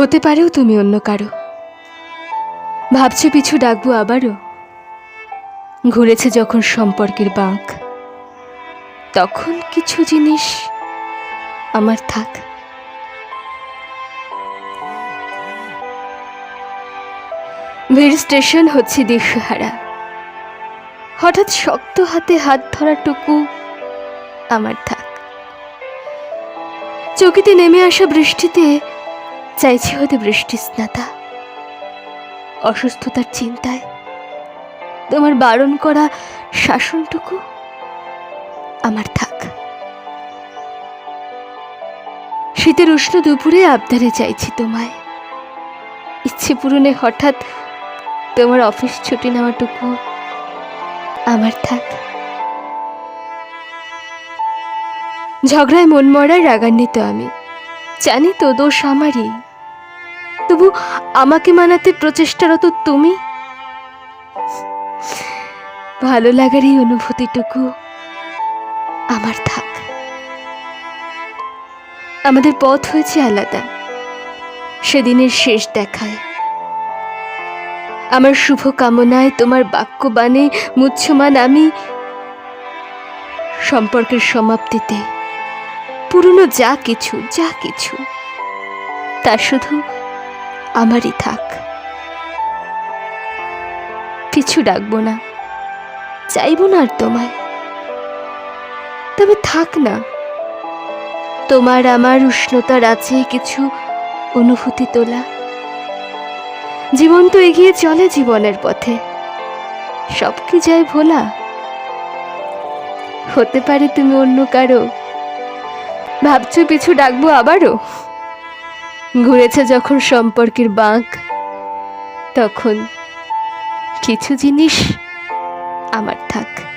হতে পারেও তুমি অন্য কারও। ভাবছ পিছু ডাকবো আবারও। ঘুরেছে যখন সম্পর্কের বাঁক। তখন কিছু জিনিস আমার থাক। বীর স্টেশন হচ্ছে দিশহারা। হঠাৎ শক্ত হাতে হাত ধরাটুকু আমার থাক। চকিতে নেমে আসা বৃষ্টিতে চাইছি হতে বৃষ্টি স্নাতা। অসুস্থতার চিন্তায় তোমার বারণ করা শাসনটুকু আমার থাক। শীতের উষ্ণ দুপুরে আবদারে চাইছি তোমায়। ইচ্ছে পূরণে হঠাৎ তোমার অফিস ছুটি নেওয়াটুকু আমার থাক। ঝগড়ায় মন মরার রাগান্বিত আমি। জানি তো দোষ আমারই। তবু আমাকে মানাতে প্রচেষ্টারত তুমি? ভালো লাগার এই অনুভূতিটুকু আমার থাক। আমাদের পথ হয়েছে আলাদা। সেদিনের শেষ দেখায়। আমার শুভ কামনায় তোমার বাক্যবাণে মুচ্ছমান আমি সম্পর্কের সমাপ্তিতে পুরনো যা কিছু যা কিছু, তা শুধু আমারই থাক। কিছু ডাকবো না। চাইব না আর তোমায়। তবে থাক না। তোমার আমার উষ্ণতার আছে কিছু অনুভূতি তোলা। জীবন তো এগিয়ে চলে জীবনের পথে। সব কি যায় ভোলা? হতে পারে তুমি অন্য কারও। ভাবছ পিছু ডাকবো আবারও? ঘুরেছে যখন সম্পর্কের বাঁক তখন কিছু জিনিস আমার থাক।